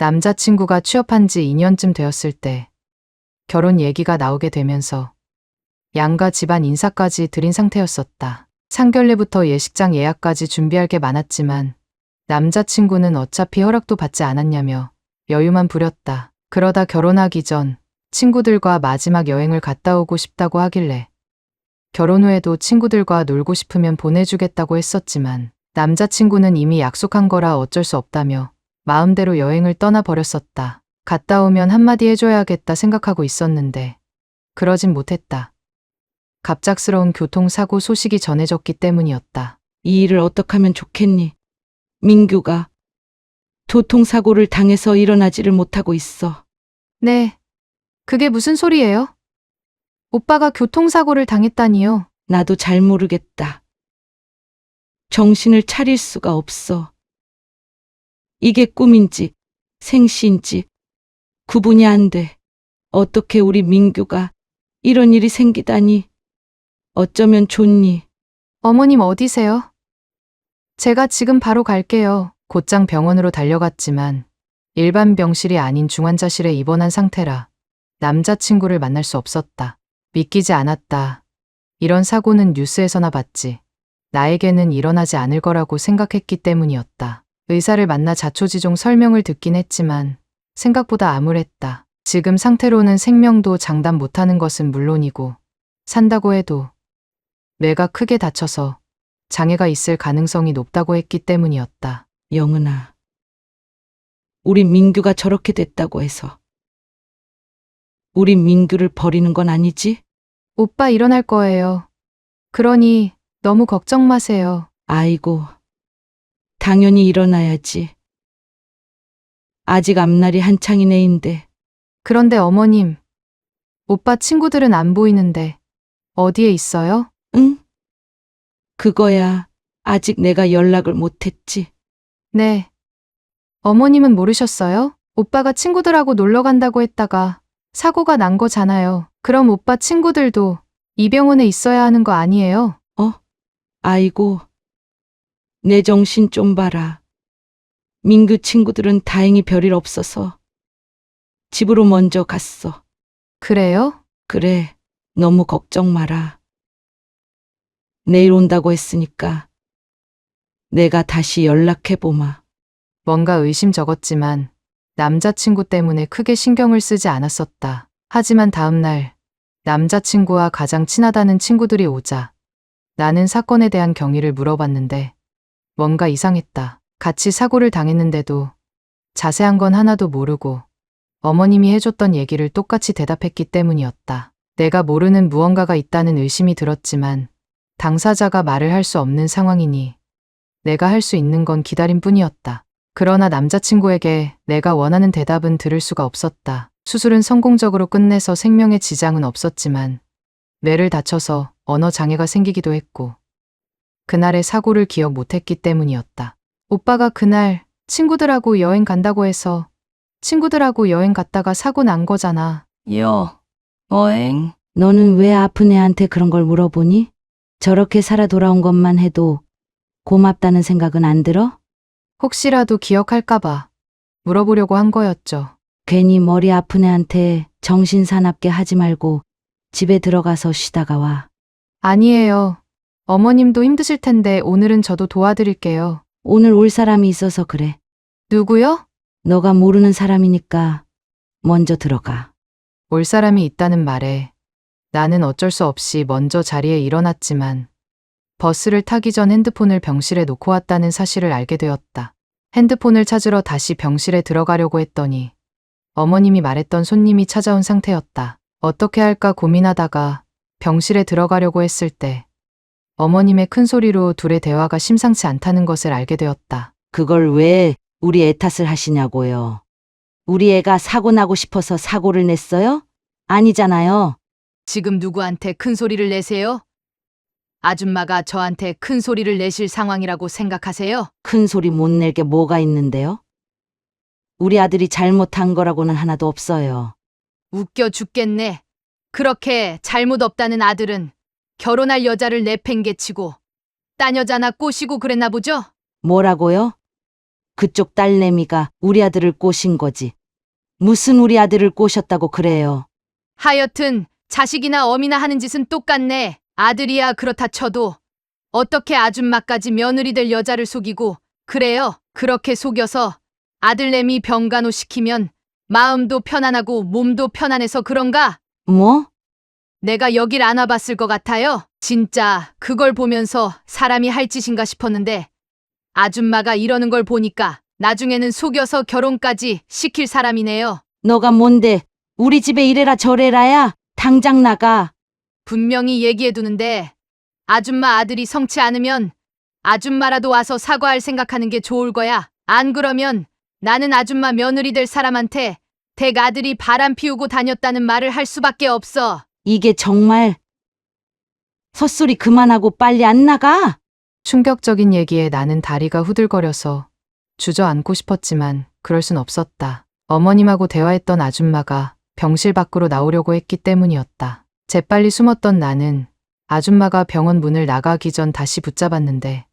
남자친구가 취업한 지 2년쯤 되었을 때 결혼 얘기가 나오게 되면서 양가 집안 인사까지 드린 상태였었다. 상견례부터 예식장 예약까지 준비할 게 많았지만 남자친구는 어차피 허락도 받지 않았냐며 여유만 부렸다. 그러다 결혼하기 전 친구들과 마지막 여행을 갔다 오고 싶다고 하길래 결혼 후에도 친구들과 놀고 싶으면 보내주겠다고 했었지만 남자친구는 이미 약속한 거라 어쩔 수 없다며 마음대로 여행을 떠나버렸었다. 갔다 오면 한마디 해줘야겠다 생각하고 있었는데 그러진 못했다. 갑작스러운 교통사고 소식이 전해졌기 때문이었다. 이 일을 어떻게 하면 좋겠니? 민규가 교통사고를 당해서 일어나지를 못하고 있어. 네. 그게 무슨 소리예요? 오빠가 교통사고를 당했다니요. 나도 잘 모르겠다. 정신을 차릴 수가 없어. 이게 꿈인지 생시인지 구분이 안 돼. 어떻게 우리 민규가 이런 일이 생기다니. 어쩌면 좋니? 어머님 어디세요? 제가 지금 바로 갈게요. 곧장 병원으로 달려갔지만 일반 병실이 아닌 중환자실에 입원한 상태라 남자친구를 만날 수 없었다. 믿기지 않았다. 이런 사고는 뉴스에서나 봤지. 나에게는 일어나지 않을 거라고 생각했기 때문이었다. 의사를 만나 자초지종 설명을 듣긴 했지만 생각보다 암울했다. 지금 상태로는 생명도 장담 못하는 것은 물론이고 산다고 해도 뇌가 크게 다쳐서 장애가 있을 가능성이 높다고 했기 때문이었다. 영은아. 우리 민규가 저렇게 됐다고 해서 우리 민규를 버리는 건 아니지? 오빠 일어날 거예요. 그러니 너무 걱정 마세요. 아이고. 당연히 일어나야지. 아직 앞날이 한창인 애인데 그런데 어머님, 오빠 친구들은 안 보이는데 어디에 있어요? 응? 그거야. 아직 내가 연락을 못했지. 네. 어머님은 모르셨어요? 오빠가 친구들하고 놀러 간다고 했다가 사고가 난 거잖아요. 그럼 오빠 친구들도 이 병원에 있어야 하는 거 아니에요? 아이고. 내 정신 좀 봐라. 민규 친구들은 다행히 별일 없어서 집으로 먼저 갔어. 그래요? 그래. 너무 걱정 마라. 내일 온다고 했으니까 내가 다시 연락해보마. 뭔가 의심 적었지만 남자친구 때문에 크게 신경을 쓰지 않았었다. 하지만 다음날 남자친구와 가장 친하다는 친구들이 오자 나는 사건에 대한 경위를 물어봤는데 뭔가 이상했다. 같이 사고를 당했는데도 자세한 건 하나도 모르고 어머님이 해줬던 얘기를 똑같이 대답했기 때문이었다. 내가 모르는 무언가가 있다는 의심이 들었지만 당사자가 말을 할 수 없는 상황이니 내가 할 수 있는 건 기다림 뿐이었다. 그러나 남자친구에게 내가 원하는 대답은 들을 수가 없었다. 수술은 성공적으로 끝내서 생명에 지장은 없었지만 뇌를 다쳐서 언어 장애가 생기기도 했고 그날의 사고를 기억 못했기 때문이었다. 오빠가 그날 친구들하고 여행 간다고 해서 친구들하고 여행 갔다가 사고 난 거잖아. 여, 어행, 너는 왜 아픈 애한테 그런 걸 물어보니? 저렇게 살아 돌아온 것만 해도 고맙다는 생각은 안 들어? 혹시라도 기억할까봐 물어보려고 한 거였죠. 괜히 머리 아픈 애한테 정신 사납게 하지 말고 집에 들어가서 쉬다가 와. 아니에요. 어머님도 힘드실 텐데 오늘은 저도 도와드릴게요. 오늘 올 사람이 있어서 그래. 누구요? 너가 모르는 사람이니까 먼저 들어가. 올 사람이 있다는 말에 나는 어쩔 수 없이 먼저 자리에 일어났지만 버스를 타기 전 핸드폰을 병실에 놓고 왔다는 사실을 알게 되었다. 핸드폰을 찾으러 다시 병실에 들어가려고 했더니 어머님이 말했던 손님이 찾아온 상태였다. 어떻게 할까 고민하다가 병실에 들어가려고 했을 때 어머님의 큰 소리로 둘의 대화가 심상치 않다는 것을 알게 되었다. 그걸 왜 우리 애 탓을 하시냐고요. 우리 애가 사고 나고 싶어서 사고를 냈어요? 아니잖아요. 지금 누구한테 큰 소리를 내세요? 아줌마가 저한테 큰 소리를 내실 상황이라고 생각하세요? 큰 소리 못 낼 게 뭐가 있는데요? 우리 아들이 잘못한 거라고는 하나도 없어요. 웃겨 죽겠네. 그렇게 잘못 없다는 아들은 결혼할 여자를 내팽개치고 딴 여자나 꼬시고 그랬나 보죠? 뭐라고요? 그쪽 딸내미가 우리 아들을 꼬신 거지. 무슨 우리 아들을 꼬셨다고 그래요. 하여튼 자식이나 어미나 하는 짓은 똑같네. 아들이야 그렇다 쳐도 어떻게 아줌마까지 며느리 될 여자를 속이고 그래요. 그렇게 속여서 아들내미 병간호 시키면 마음도 편안하고 몸도 편안해서 그런가? 뭐? 내가 여길 안 와봤을 것 같아요. 진짜 그걸 보면서 사람이 할 짓인가 싶었는데 아줌마가 이러는 걸 보니까 나중에는 속여서 결혼까지 시킬 사람이네요. 너가 뭔데? 우리 집에 이래라 저래라야. 당장 나가. 분명히 얘기해두는데 아줌마 아들이 성치 않으면 아줌마라도 와서 사과할 생각하는 게 좋을 거야. 안 그러면 나는 아줌마 며느리 될 사람한테 댁 아들이 바람 피우고 다녔다는 말을 할 수밖에 없어. 이게 정말 헛소리 그만하고 빨리 안 나가. 충격적인 얘기에 나는 다리가 후들거려서 주저앉고 싶었지만 그럴 순 없었다. 어머님하고 대화했던 아줌마가 병실 밖으로 나오려고 했기 때문이었다. 재빨리 숨었던 나는 아줌마가 병원 문을 나가기 전 다시 붙잡았는데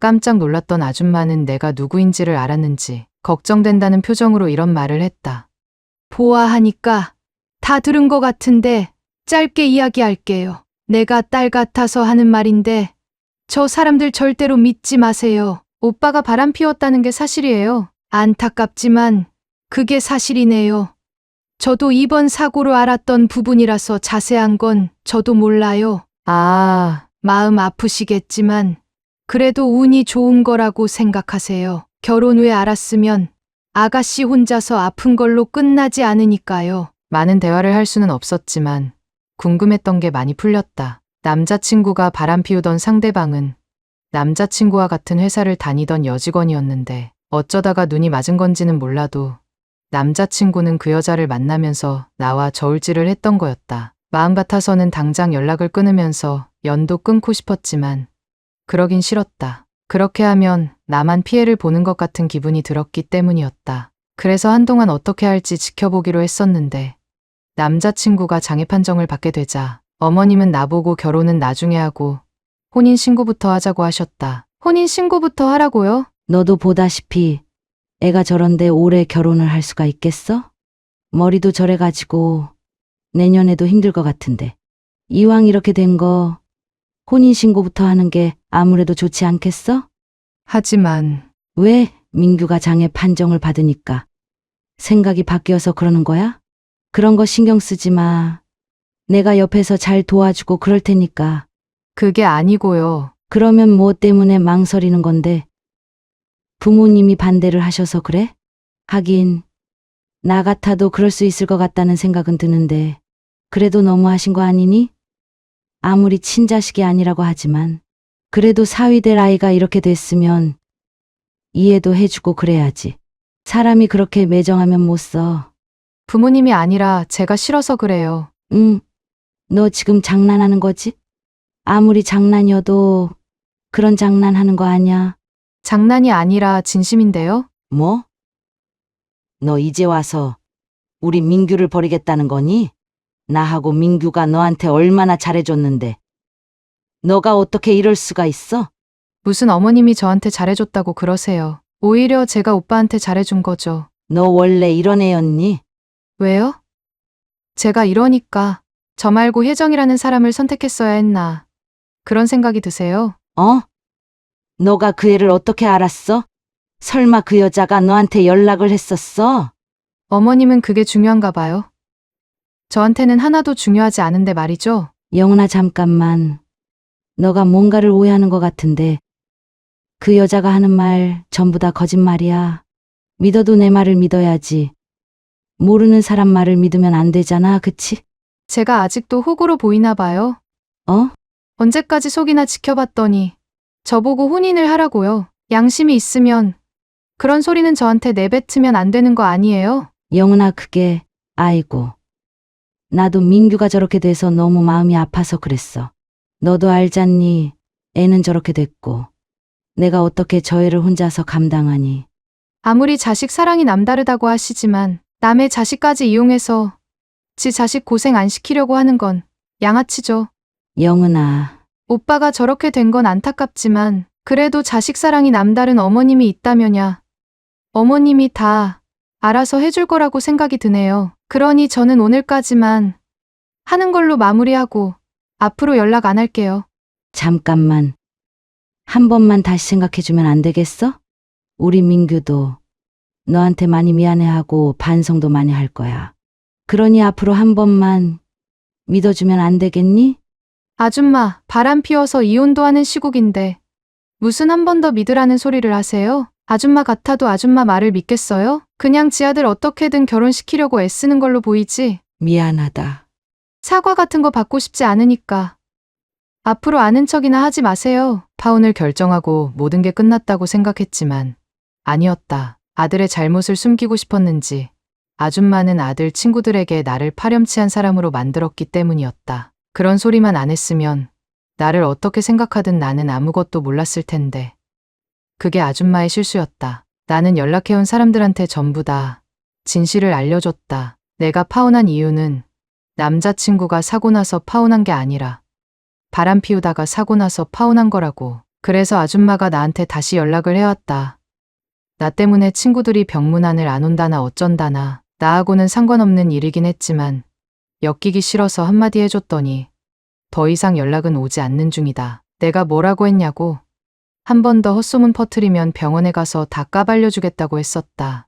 깜짝 놀랐던 아줌마는 내가 누구인지를 알았는지 걱정된다는 표정으로 이런 말을 했다. 보아하니까 다 들은 것 같은데 짧게 이야기할게요. 내가 딸 같아서 하는 말인데 저 사람들 절대로 믿지 마세요. 오빠가 바람 피웠다는 게 사실이에요. 안타깝지만 그게 사실이네요. 저도 이번 사고로 알았던 부분이라서 자세한 건 저도 몰라요. 아, 마음 아프시겠지만 그래도 운이 좋은 거라고 생각하세요. 결혼 후에 알았으면 아가씨 혼자서 아픈 걸로 끝나지 않으니까요. 많은 대화를 할 수는 없었지만 궁금했던 게 많이 풀렸다. 남자친구가 바람 피우던 상대방은 남자친구와 같은 회사를 다니던 여직원이었는데 어쩌다가 눈이 맞은 건지는 몰라도 남자친구는 그 여자를 만나면서 나와 저울질을 했던 거였다. 마음 같아서는 당장 연락을 끊으면서 연도 끊고 싶었지만 그러긴 싫었다. 그렇게 하면 나만 피해를 보는 것 같은 기분이 들었기 때문이었다. 그래서 한동안 어떻게 할지 지켜보기로 했었는데 남자친구가 장애 판정을 받게 되자 어머님은 나보고 결혼은 나중에 하고 혼인 신고부터 하자고 하셨다. 혼인 신고부터 하라고요? 너도 보다시피 애가 저런데 올해 결혼을 할 수가 있겠어? 머리도 저래가지고 내년에도 힘들 것 같은데. 이왕 이렇게 된 거 혼인신고부터 하는 게 아무래도 좋지 않겠어? 하지만 왜 민규가 장애 판정을 받으니까 생각이 바뀌어서 그러는 거야? 그런 거 신경 쓰지 마. 내가 옆에서 잘 도와주고 그럴 테니까. 그게 아니고요. 그러면 뭐 때문에 망설이는 건데? 부모님이 반대를 하셔서 그래? 하긴, 나 같아도 그럴 수 있을 것 같다는 생각은 드는데, 그래도 너무 하신 거 아니니? 아무리 친자식이 아니라고 하지만, 그래도 사위 될 아이가 이렇게 됐으면, 이해도 해주고 그래야지. 사람이 그렇게 매정하면 못 써. 부모님이 아니라 제가 싫어서 그래요. 응, 너 지금 장난하는 거지? 아무리 장난이어도 그런 장난하는 거 아니야. 장난이 아니라 진심인데요? 뭐? 너 이제 와서 우리 민규를 버리겠다는 거니? 나하고 민규가 너한테 얼마나 잘해줬는데. 너가 어떻게 이럴 수가 있어? 무슨 어머님이 저한테 잘해줬다고 그러세요. 오히려 제가 오빠한테 잘해준 거죠. 너 원래 이런 애였니? 왜요? 제가 이러니까 저 말고 혜정이라는 사람을 선택했어야 했나. 그런 생각이 드세요? 어? 너가 그 애를 어떻게 알았어? 설마 그 여자가 너한테 연락을 했었어? 어머님은 그게 중요한가 봐요. 저한테는 하나도 중요하지 않은데 말이죠. 영훈아 잠깐만. 너가 뭔가를 오해하는 것 같은데 그 여자가 하는 말 전부 다 거짓말이야. 믿어도 내 말을 믿어야지. 모르는 사람 말을 믿으면 안 되잖아, 그치? 제가 아직도 호구로 보이나 봐요. 어? 언제까지 속이나 지켜봤더니 저보고 혼인을 하라고요. 양심이 있으면 그런 소리는 저한테 내뱉으면 안 되는 거 아니에요? 영훈아 그게 아이고. 나도 민규가 저렇게 돼서 너무 마음이 아파서 그랬어. 너도 알잖니. 애는 저렇게 됐고. 내가 어떻게 저 애를 혼자서 감당하니. 아무리 자식 사랑이 남다르다고 하시지만 남의 자식까지 이용해서 지 자식 고생 안 시키려고 하는 건 양아치죠. 영은아, 오빠가 저렇게 된 건 안타깝지만 그래도 자식 사랑이 남다른 어머님이 있다면야 어머님이 다 알아서 해줄 거라고 생각이 드네요. 그러니 저는 오늘까지만 하는 걸로 마무리하고 앞으로 연락 안 할게요. 잠깐만. 한 번만 다시 생각해주면 안 되겠어? 우리 민규도 너한테 많이 미안해하고 반성도 많이 할 거야. 그러니 앞으로 한 번만 믿어주면 안 되겠니? 아줌마, 바람 피워서 이혼도 하는 시국인데 무슨 한 번 더 믿으라는 소리를 하세요? 아줌마 같아도 아줌마 말을 믿겠어요? 그냥 지 아들 어떻게든 결혼시키려고 애쓰는 걸로 보이지. 미안하다. 사과 같은 거 받고 싶지 않으니까. 앞으로 아는 척이나 하지 마세요. 파혼을 결정하고 모든 게 끝났다고 생각했지만 아니었다. 아들의 잘못을 숨기고 싶었는지 아줌마는 아들 친구들에게 나를 파렴치한 사람으로 만들었기 때문이었다. 그런 소리만 안 했으면 나를 어떻게 생각하든 나는 아무것도 몰랐을 텐데. 그게 아줌마의 실수였다. 나는 연락해온 사람들한테 전부 다 진실을 알려줬다. 내가 파혼한 이유는 남자친구가 사고 나서 파혼한 게 아니라 바람 피우다가 사고 나서 파혼한 거라고. 그래서 아줌마가 나한테 다시 연락을 해왔다. 나 때문에 친구들이 병문안을 안 온다나 어쩐다나 나하고는 상관없는 일이긴 했지만 엮이기 싫어서 한마디 해줬더니 더 이상 연락은 오지 않는 중이다. 내가 뭐라고 했냐고. 한 번 더 헛소문 퍼뜨리면 병원에 가서 다 까발려주겠다고 했었다.